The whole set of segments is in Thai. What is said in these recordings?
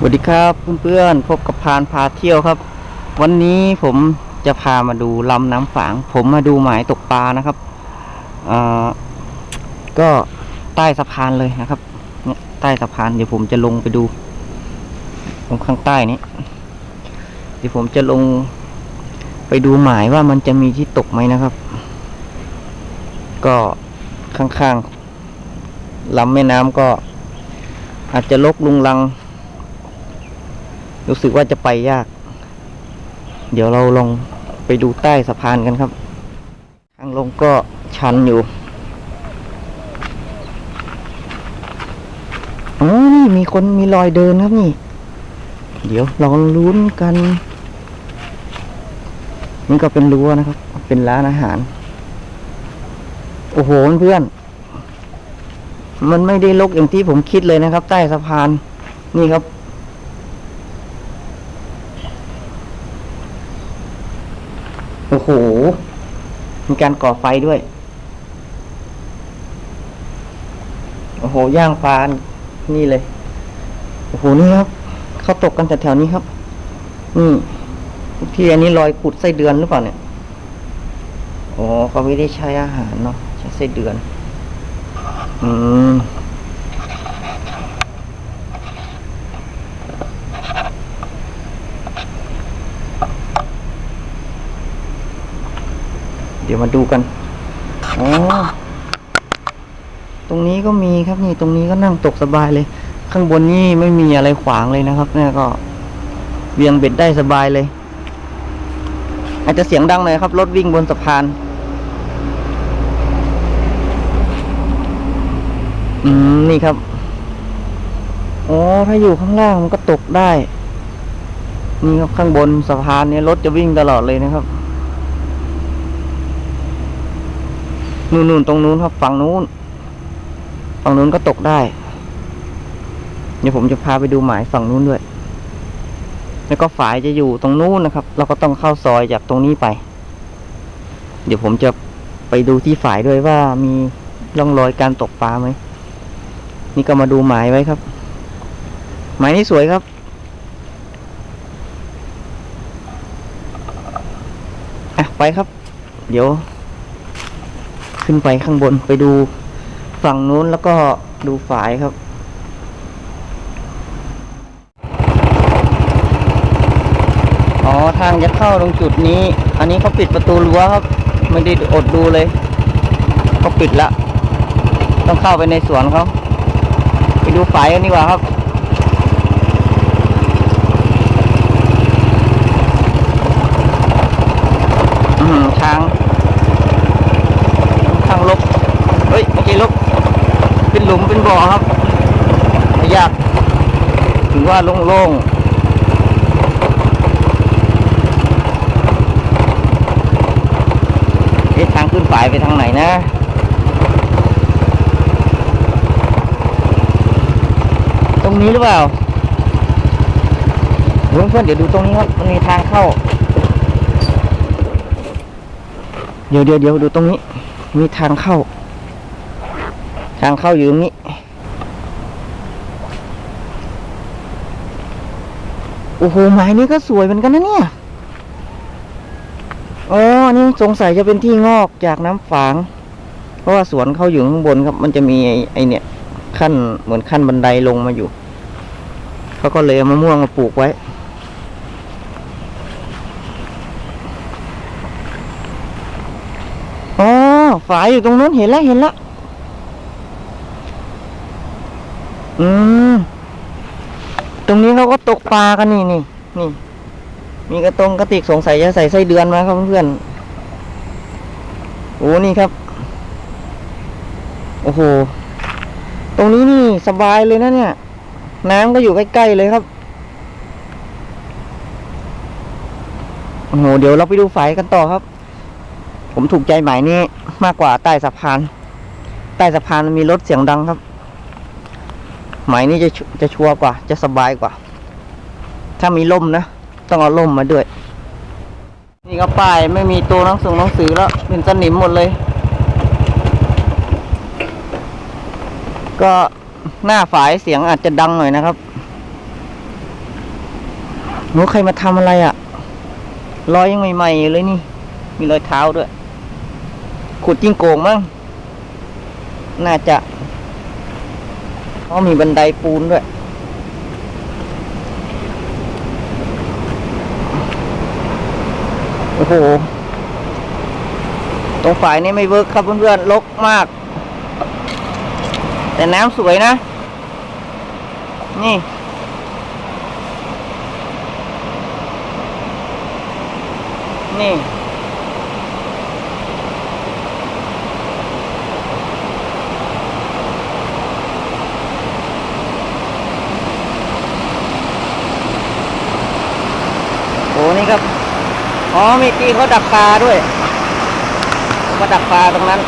สวัสดีครับเพื่อนๆพบกับพานพาเที่ยวครับ วันนี้ผมจะพามาดูลำน้ำฝาง ผมมาดูหมายตกปลานะครับอ่าก็ใต้สะพานเลยนะครับเนี่ยใต้สะพานเดี๋ยวผมจะลงไปดูตรงข้างใต้นี้เดี๋ยวผมจะลงไปดูหมายว่ามันจะมีที่ตกไหมนะครับ ก็ข้างๆลำแม่น้ำก็อาจจะลกลุงลัง รู้สึกว่าจะไปยาก เดี๋ยวเราลองไปดูใต้สะพานกันครับ ทางลงก็ชันอยู่อ๋อนี่มีคนมีรอยเดินครับนี่ เดี๋ยวลองลุ้นกัน นี่ก็เป็นรั้วนะครับ เป็นร้านอาหาร โอ้โหเพื่อน มันไม่ได้ลกอย่างที่ผมคิดเลยนะครับ ใต้สะพาน นี่ครับ โอ้โห มีการก่อไฟด้วย โอ้โห ย่างฟานนี่เลย โอ้โห นี่ครับ เขาตกกันแถวๆนี้ครับ นี่ที่อันนี้รอยขุดไส้เดือนหรือเปล่าเนี่ย อ๋อเขาไม่ได้ใช้อาหารเนาะ ใช้ไส้เดือน อืม เดี๋ยวมาดูกันอ๋อตรงนี้ก็มีครับนี่ตรงนี้ก็นั่งตกสบายเลย ข้างบนนี่ไม่มีอะไรขวางเลยนะครับ เนี่ยก็เวียงเบ็ดได้สบายเลย อาจจะเสียงดังหน่อยครับ รถวิ่งบนสะพาน อืมนี่ครับอ๋อถ้าอยู่ข้างล่างมันก็ตกได้ นี่ครับข้างบนสะพานเนี่ยรถจะวิ่งตลอดเลยนะครับ นู่นนู่นตรงนู้นครับฝั่งนู้น ฝั่งนู้นก็ตกได้ เดี๋ยวผมจะพาไปดูหมายฝั่งนู้นด้วย แล้วก็ฝายจะอยู่ตรงนู้นนะครับ เราก็ต้องเข้าซอยจากตรงนี้ไป เดี๋ยวผมจะไปดูที่ฝายด้วยว่ามีร่องรอยการตกปลาไหม นี่ก็มาดูหมายไว้ครับ หมายนี้สวยครับอะไปครับ เดี๋ยว ขึ้นไปข้างบนไปดูฝั่งนู้นแล้วก็ดูฝายครับอ๋อทางจะเข้าตรงจุดนี้ อันนี้เขาปิดประตูรั้วครับไม่ได้อดดูเลยเขาปิดละ ต้องเข้าไปในสวนเขาไปดูฝายกันดีกว่าครับ อืมทาง ทางลบ เฮ้ยไม่ใช่ลบเป็นหลุมเป็นบ่อครับไม่ยากถือว่าโล่งๆเอ๊ะทางขึ้นฝ่ายไปทางไหนนะ ตรงนี้หรือเปล่าเพื่อนเพื่อนเดี๋ยวดูตรงนี้ครับมันมีทางเข้า เดี๋ยวเดี๋ยวเดี๋ยวดูตรงนี้ มีทางเข้า ทางเข้าอยู่ตรงนี้โอ้โหหมายนี้ก็สวยเหมือนกันนะเนี่ยอ๋อนี่สงสัยจะเป็นที่งอกจากน้ำฝาง เพราะว่าสวนเขาอยู่ข้างบนครับ มันจะมีไอ้ไอเนี่ย ขั้นเหมือนขั้นบันไดลงมาอยู่เขาก็เลยเอามะม่วงมาปลูกไว้ อ๋อฝายอยู่ตรงนู้นเห็นแล้วเห็นแล้ว อืม ตรงนี้เขาก็ตกปลากันนี่นี่นี่ มีกระตงกระติกสงสัยจะใส่ไส้เดือนมาครับเพื่อนโอ้นี่ครับ โอ้โห ตรงนี้นี่สบายเลยนะเนี่ย น้ำก็อยู่ใกล้ๆเลยครับ โอ้โห เดี๋ยวเราไปดูฝายกันต่อครับ ผมถูกใจหมายนี้มากกว่าใต้สะพาน ใต้สะพานมันมีรถเสียงดังครับ ไหมนี้จะจะชัวร์กว่า จะสบายกว่า ถ้ามีล่มนะ ต้องเอาล่มมาด้วย นี่ก็ป้ายไม่มีตัวหนังสือหนังสือแล้วเป็นสนิมหมดเลย ก็หน้าฝายเสียงอาจจะดังหน่อยนะครับหนูใครมาทำอะไรอะ่ะรอยยังใหม่ๆอยู่เลยนี่ มีรอยเท้าด้วย ขุดจิ้งโกงมั้งน่าจะ เพราะมีบันไดปูนด้วย โอ้โห ตรงฝ่ายนี้ไม่เวิร์กครับเพื่อนๆลกมาก แต่น้ำสวยนะ นี่นี่ ครับ อ๋อมีที่เขาดักปลาด้วยเขาดักปลาตรงนั้น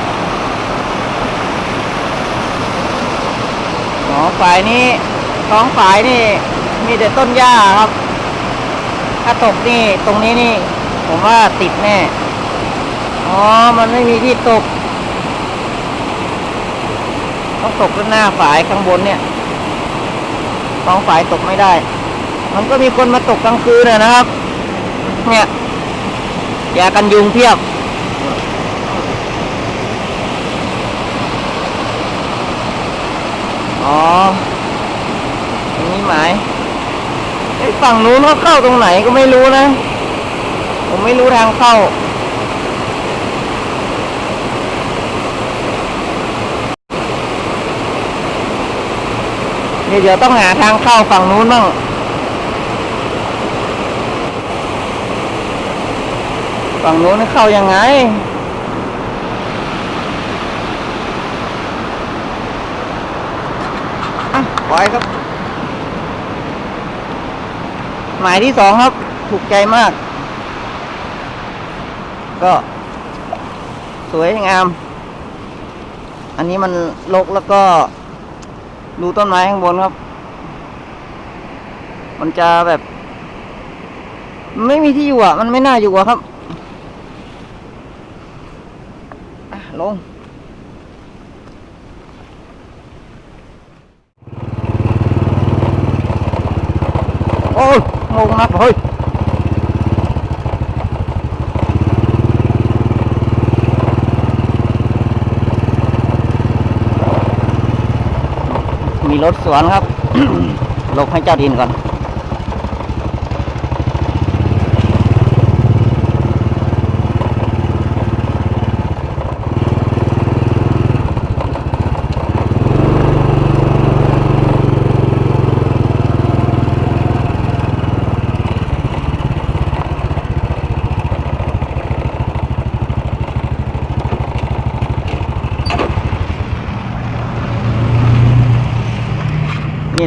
อ๋อฝ่ายนี้ท้องฝ่ายนี่มีแต่ต้นหญ้าครับ ถ้าตกนี่ตรงนี้นี่ ผมว่าติดแน่ อ๋อ มันไม่มีที่ตก ต้องตกด้านหน้าฝ่ายข้างบนเนี่ยท้องฝ่ายตกไม่ได้ มันก็มีคนมาตกกลางคืนนะครับ เนี่ยยากันยุงเพียบ อ๋อตรงนี้หมายไอ้ฝั่งนู้นเขาเข้าตรงไหนก็ไม่รู้นะ ผมไม่รู้ทางเข้าเดี๋ยวต้องหาทางเข้าฝั่งนู้นบ้าง ฝั่งนู้นเข้ายังไงอะปล่อยครับ หมายที่สองครับ ถูกใจมาก ก็ สวยงาม อันนี้มันลกแล้วก็ ดูต้นไม้ข้างบนครับ มันจะแบบ ไม่มีที่อยู่อะ มันไม่น่าอยู่อะครับอะ ลงโอ้ยงงนักเฮ้ยมีรถสวนครับ ลบให้เจ้าดินก่อน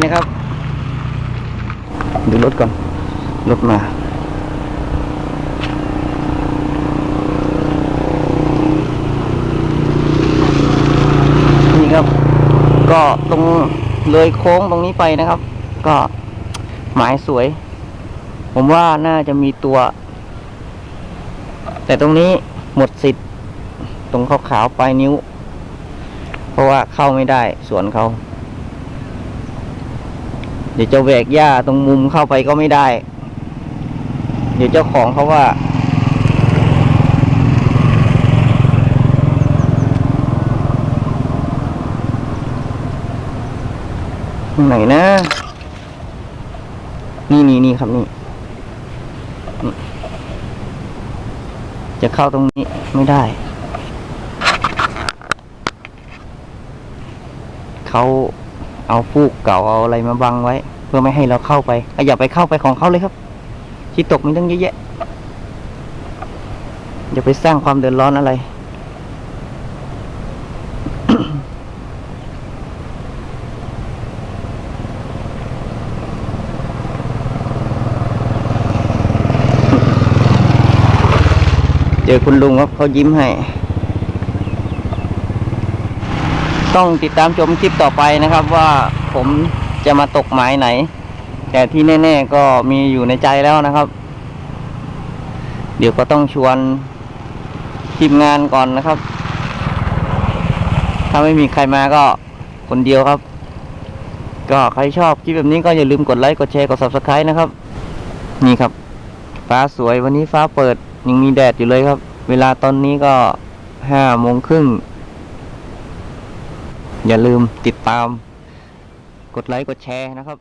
นะครับ ดูรถก่อน รถมา นี่ครับ ก็ตรงเลยโค้งตรงนี้ไปนะครับ ก็หมายสวย ผมว่าน่าจะมีตัว แต่ตรงนี้หมดสิทธิ์ ตรงขาวๆปลายนิ้ว เพราะว่าเข้าไม่ได้สวนเขา เดี๋ยวจะแหวกหญ้าตรงมุมเข้าไปก็ไม่ได้ เดี๋ยวเจ้าของเขาว่า ตรงไหนนะ นี่นี่นี่ครับนี่ จะเข้าตรงนี้ไม่ได้ เขาเอาฟูกเก่าเอาอะไรมาบังไว้ เพื่อไม่ให้เราเข้าไปออย่าไปเข้าไปของเขาเลยครับ ที่ตกมีตั้งเยอะแยะอย่าไปสร้างความเดือดร้อนอะไร อคุณลุงครับเขายิ้มให้ ต้องติดตามชมคลิปต่อไปนะครับว่าผมจะมาตกหมายไหน แต่ที่แน่ๆก็มีอยู่ในใจแล้วนะครับ เดี๋ยวก็ต้องชวนทีมงานก่อนนะครับ ถ้าไม่มีใครมาก็คนเดียวครับ ก็ใครชอบคลิปแบบนี้ก็อย่าลืมกดไลค์ กดแชร์ กด subscribe นะครับ นี่ครับ ฟ้าสวยวันนี้ฟ้าเปิด ยังมีแดดอยู่เลยครับ เวลาตอนนี้ก็ห้าโมงครึ่ง อย่าลืมติดตาม กดไลค์กดแชร์นะครับ